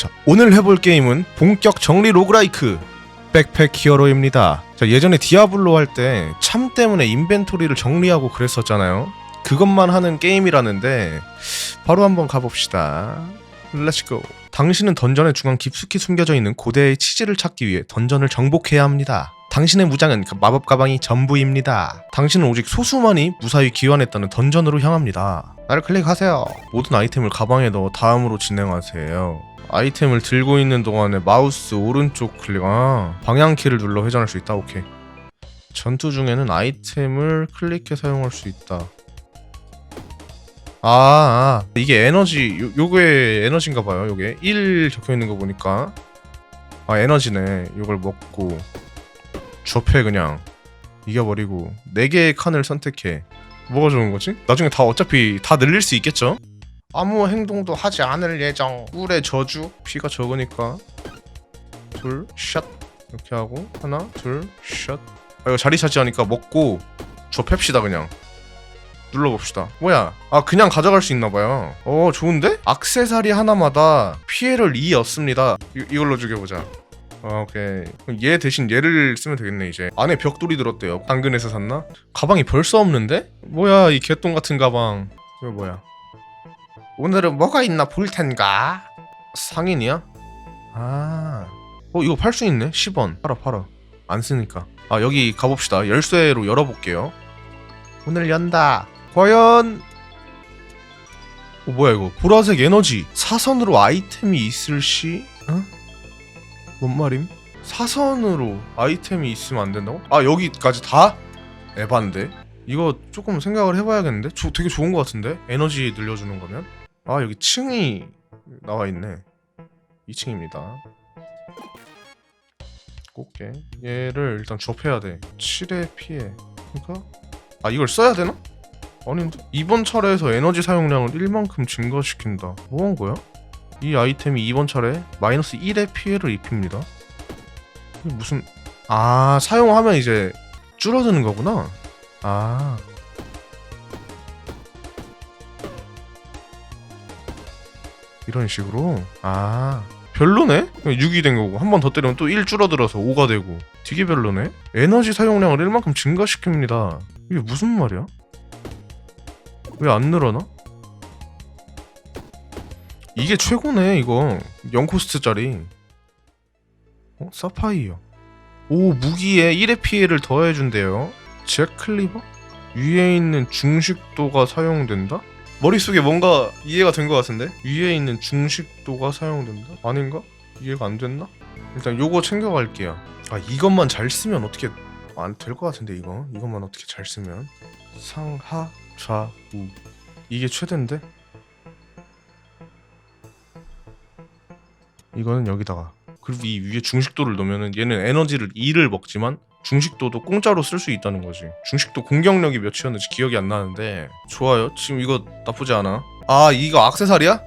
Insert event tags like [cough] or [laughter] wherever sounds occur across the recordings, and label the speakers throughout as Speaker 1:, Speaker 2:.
Speaker 1: 자, 오늘 해볼 게임은 본격 정리 로그라이크 백팩 히어로입니다. 자, 예전에 디아블로 할 때 참 때문에 인벤토리를 정리하고 그랬었잖아요. 그것만 하는 게임이라는데 바로 한번 가봅시다. 렛츠고. 당신은 던전의 중앙 깊숙이 숨겨져 있는 고대의 치즈를 찾기 위해 던전을 정복해야 합니다. 당신의 무장은 그 마법 가방이 전부입니다. 당신은 오직 소수만이 무사히 귀환했다는 던전으로 향합니다. 나를 클릭하세요. 모든 아이템을 가방에 넣어 다음으로 진행하세요. 아이템을 들고 있는 동안에 마우스 오른쪽 클릭, 아, 방향키를 눌러 회전할 수 있다. 오케이. 전투 중에는 아이템을 클릭해 사용할 수 있다. 아, 아 이게 에너지 요, 요게 에너지인가 봐요. 요게 1 적혀 있는 거 보니까 아 에너지네. 요걸 먹고 접해 그냥 이겨버리고 4개의 칸을 선택해. 뭐가 좋은 거지? 나중에 다 어차피 다 늘릴 수 있겠죠? 아무 행동도 하지 않을 예정. 꿀의 저주 피가 적으니까 둘 샷. 이렇게 하고 하나 둘 샷. 아 이거 자리 차지하니까 먹고 접합시다 그냥. 눌러봅시다. 뭐야? 아 그냥 가져갈 수 있나봐요. 어 좋은데? 악세사리 하나마다 피해를 2였습니다. 이, 이걸로 죽여보자. 아, 오케이. 그럼 얘 대신 얘를 쓰면 되겠네 이제. 안에 벽돌이 들었대요. 당근에서 샀나? 가방이 벌써 없는데? 뭐야 이 개똥 같은 가방. 이거 뭐야? 오늘은 뭐가 있나 볼 텐가. 상인이야? 아. 어 이거 팔 수 있네. 10원. 팔아 팔아. 안 쓰니까. 아 여기 가봅시다. 열쇠로 열어볼게요. 오늘 연다. 과연 어 뭐야 이거 보라색 에너지 사선으로 아이템이 있을 시 어? 뭔 말임? 사선으로 아이템이 있으면 안 된다고? 아 여기까지 다? 에반데 이거 조금 생각을 해봐야겠는데? 조, 되게 좋은 것 같은데? 에너지 늘려주는 거면? 아 여기 층이 나와 있네. 2층입니다. 꽃게. 얘를 일단 접해야 돼. 7의 피해. 그러니까? 아 이걸 써야 되나? 아닌데? 이번 차례에서 에너지 사용량을 1만큼 증가시킨다. 뭐한 거야? 이 아이템이 이번 차례 마이너스 1의 피해를 입힙니다. 무슨 아 사용하면 이제 줄어드는 거구나. 아 이런 식으로 아 별로네? 6이 된 거고 한 번 더 때리면 또 1 줄어들어서 5가 되고 되게 별로네 에너지 사용량을 1만큼 증가시킵니다 이게 무슨 말이야? 왜 안 늘어나? 이게 최고네 이거 0코스트짜리 어? 사파이어 오 무기에 1의 피해를 더해준대요 잭클리버? 위에 있는 중식도가 사용된다? 머릿속에 뭔가 이해가 된 것 같은데? 위에 있는 중식도가 사용된다? 아닌가? 이해가 안 됐나? 일단 요거 챙겨갈게요 아 이것만 잘 쓰면 어떻게 안 될 것 같은데 이거 이것만 어떻게 잘 쓰면 상하 좌우 이게 최대인데? 이거는 여기다가 그리고 이 위에 중식도를 넣으면은 얘는 에너지를 2를 먹지만 중식도도 공짜로 쓸 수 있다는 거지. 중식도 공격력이 몇이었는지 기억이 안 나는데. 좋아요. 지금 이거 나쁘지 않아. 아 이거 악세사리야?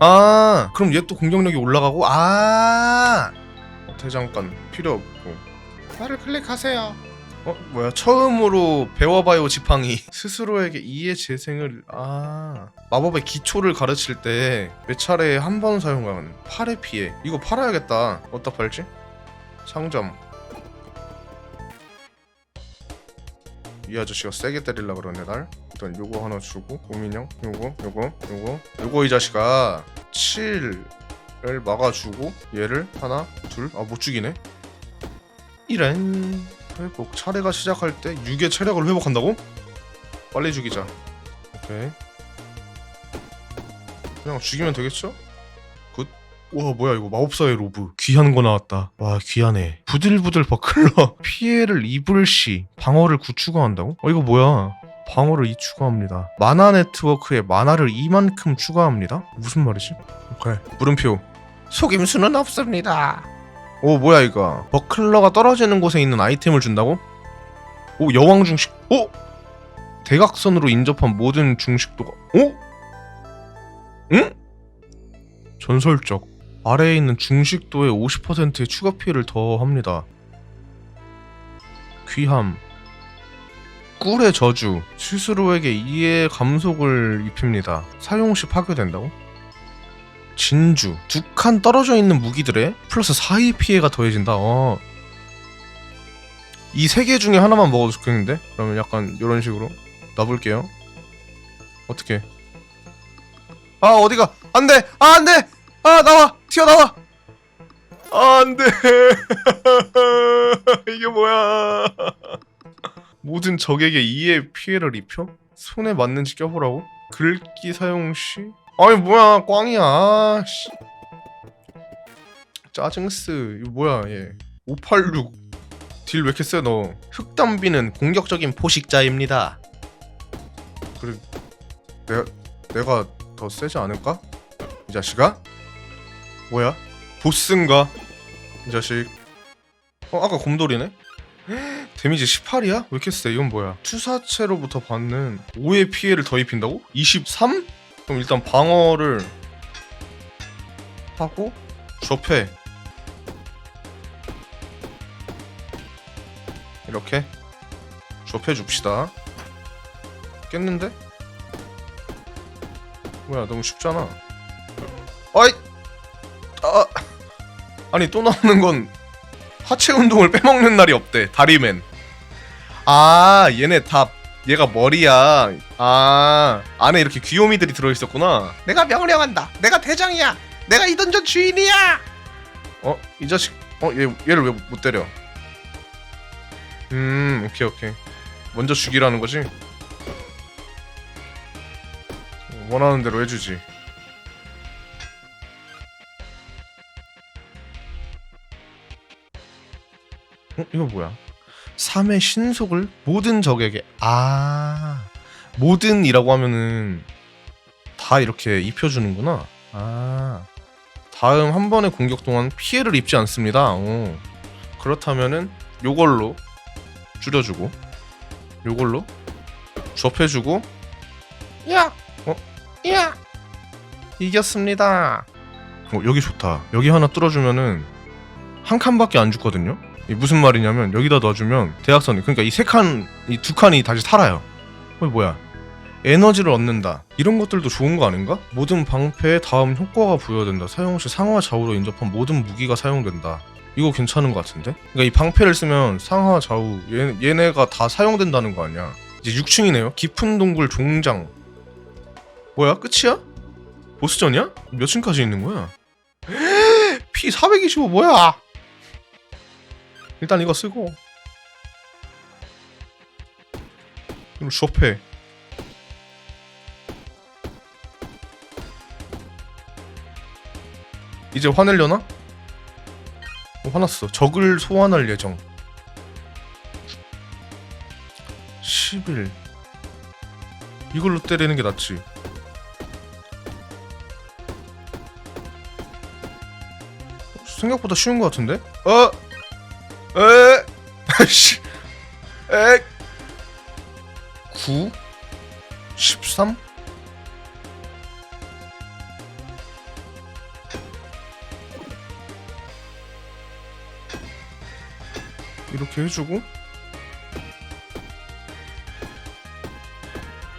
Speaker 1: 아 그럼 얘 또 공격력이 올라가고? 아! 대장간 필요 없고. 나를 클릭하세요. 어 뭐야. 처음으로 배워봐요 지팡이. [laughs] 스스로에게 이해 재생을 아. 마법의 기초를 가르칠 때 몇 차례에 한번 사용하는 8의 피해. 이거 팔아야겠다. 어디다 팔지? 상점 이 아저씨가 세게 때릴라 그러네 날? 일단 요거 하나 주고 고민형 요거 요거 요거. 요거 이 자식아. 7을 막아주고 얘를 하나 둘. 아 못 죽이네. 이런. 회복. 차례가 시작할 때 6의 체력을 회복한다고? 빨리 죽이자. 오케이. 그냥 죽이면 되겠죠? 굿. 와 뭐야 이거 마법사의 로브. 귀한 거 나왔다. 와 귀하네. 부들부들 버클러. [laughs] 피해를 입을 시. 방어를 9 추가한다고? 어 이거 뭐야? 방어를 2 추가합니다. 마나 네트워크에 마나를 2만큼 추가합니다? 무슨 말이지? 오케이. 물음표. 속임수는 없습니다. 오 뭐야 이거. 버클러가 떨어지는 곳에 있는 아이템을 준다고? 오 여왕 중식. 오! 대각선으로 인접한 모든 중식도가. 오? 응? 전설적 아래에 있는 중식도의 50%의 추가 피해를 더합니다 귀함 꿀의 저주 스스로에게 이해 감속을 입힙니다 사용 시 파괴된다고? 진주 두 칸 떨어져 있는 무기들에 플러스 4의 피해가 더해진다. 어. 이세 개 중에 하나만 먹어도 좋겠는데? 그러면 약간 이런 식으로 놔볼게요. 어떻게? 아 어디가? 안돼! 아 안돼! 아 나와! 튀어 나와! 아, 안돼! [laughs] 이게 뭐야? 모든 적에게 2의 피해를 입혀? 손에 맞는지 껴보라고? 글귀 사용 시? 아니 뭐야 꽝이야 아, 씨. 짜증스 이거 뭐야 얘 586 딜 왜 이렇게 세 너 흑담비는 공격적인 포식자입니다 그래 내가 내가 더 세지 않을까? 이 자식아? 뭐야? 보스인가? 이 자식 어 아까 곰돌이네? [gasps] 데미지 18이야? 왜 이렇게 세? 이건 뭐야? 투사체로부터 받는 5의 피해를 더 입힌다고? 23? 그럼 일단 방어를 하고 접해 이렇게 접해 줍시다 깼는데? 뭐야 너무 쉽잖아 아이 아 아니 또 나오는 건 하체 운동을 빼먹는 날이 없대 다리맨. 아 얘네 다 얘가 머리야. 아 안에 이렇게 귀요미들이 들어있었구나. 내가 명령한다. 내가 대장이야. 내가 이 던전 주인이야. 어 이 자식 어 얘, 얘를 왜 못 때려? 음 오케이 오케이. 먼저 죽이라는 거지? 원하는 대로 해주지 이거 뭐야 3의 신속을 모든 적에게 아 모든이라고 하면은 다 이렇게 입혀주는구나 아 다음 한 번의 공격 동안 피해를 입지 않습니다 어. 그렇다면은 요걸로 줄여주고 요걸로 접해주고 야! 어? 야! 이겼습니다 어 여기 좋다 여기 하나 뚫어주면은 한 칸밖에 안 죽거든요 이 무슨 말이냐면 여기다 놔주면 대각선이 그러니까 이 세 칸, 이 두 칸이 다시 살아요. 어 뭐야? 에너지를 얻는다. 이런 것들도 좋은 거 아닌가? 모든 방패에 다음 효과가 부여된다. 사용 시 상하 좌우로 인접한 모든 무기가 사용된다. 이거 괜찮은 것 같은데? 그러니까 이 방패를 쓰면 상하 좌우 얘, 얘네가 다 사용된다는 거 아니야? 이제 6층이네요. 깊은 동굴 종장. 뭐야? 끝이야? 보스전이야? 몇 층까지 있는 거야? [gasps] P 425 뭐야? 일단 이거 쓰고 그리고 쇼페 이제 화내려나? 어, 화났어 적을 소환할 예정 10일 이걸로 때리는 게 낫지 생각보다 쉬운 것 같은데? 어? 에, [laughs] 씨, 에, 9, 13? 이렇게 해주고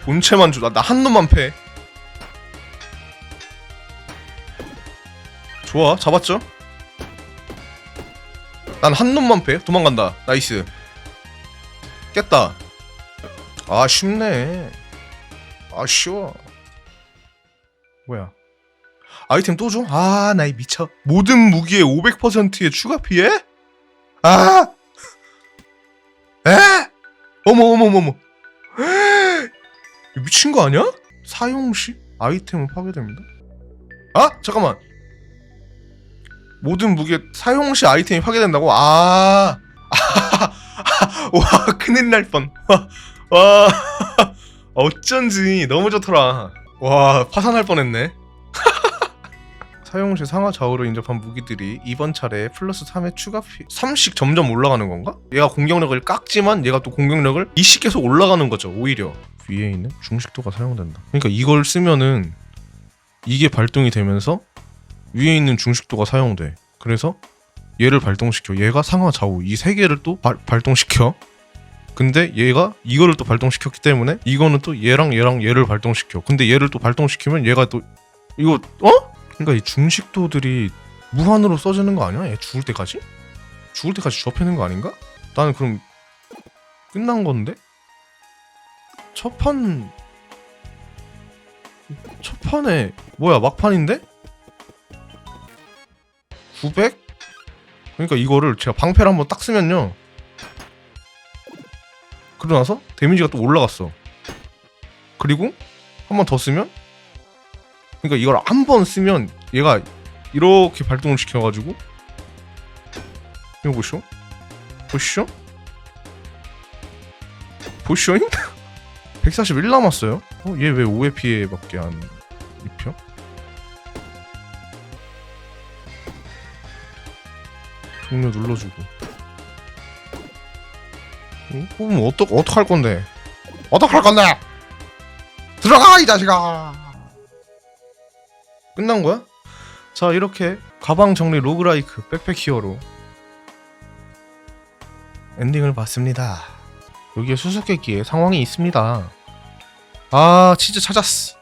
Speaker 1: 본체만 줘. 나한 놈만 패. 좋아, 잡았죠? 난 한 놈만 패. 도망간다. 나이스. 깼다. 아 쉽네. 아 쉬워. 뭐야? 아이템 또 줘? 아 나이 미쳐. 모든 무기에 500%의 추가 피해? 아! 에? 어머 어머 어머. 미친 거 아니야? 사용 시 아이템은 파괴됩니다. 아 잠깐만. 모든 무기에 사용 시 아이템이 파괴된다고? 아, [laughs] 와 큰일 날 뻔. 와 [laughs] 어쩐지 너무 좋더라. 와 파산할 뻔했네. [laughs] 사용 시 상하 좌우로 인접한 무기들이 이번 차례에 플러스 3의 추가 피 3씩 점점 올라가는 건가? 얘가 공격력을 깎지만 얘가 또 공격력을 2씩 계속 올라가는 거죠 오히려 위에 있는 중식도가 사용된다 그러니까 이걸 쓰면은 이게 발동이 되면서 위에 있는 중식도가 사용돼 그래서 얘를 발동시켜 얘가 상하 좌우 이 세 개를 또 발, 발동시켜 근데 얘가 이거를 또 발동시켰기 때문에 이거는 또 얘랑 얘랑 얘를 발동시켜 근데 얘를 또 발동시키면 얘가 또 이거 어? 그러니까 이 중식도들이 무한으로 써지는 거 아니야? 얘 죽을 때까지? 죽을 때까지 접히는 거 아닌가? 나는 그럼 끝난 건데? 첫 판... 첫 판에 뭐야 막판인데? 900? 그러니까 이거를 제가 방패를 한번 딱 쓰면요 그러고 나서 데미지가 또 올라갔어 그리고 한 번 더 쓰면 그러니까 이걸 한 번 쓰면 얘가 이렇게 발동을 시켜가지고 이거 보시오 보시오 보시오잉? [laughs] 141 남았어요 어? 얘 왜 5회 피해밖에 안 종료 눌러주고. 어? 그럼 어떡, 어떡할 건데? 어떡할 건데? 들어가 이 자식아! 끝난 거야? 자 이렇게 가방 정리 로그라이크 백팩 히어로. 엔딩을 봤습니다. 여기에 수수께끼에 상황이 있습니다. 아 치즈 찾았어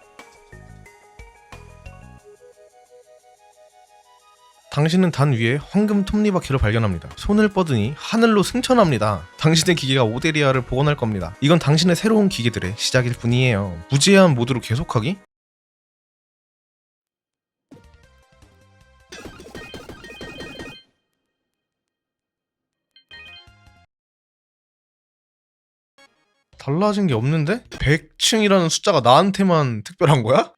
Speaker 1: 당신은 단 위에 황금 톱니바퀴를 발견합니다. 손을 뻗으니 하늘로 승천합니다. 당신의 기계가 오데리아를 복원할 겁니다. 이건 당신의 새로운 기계들의 시작일 뿐이에요. 무제한 모드로 계속하기? 달라진 게 없는데? 100층이라는 숫자가 나한테만 특별한 거야?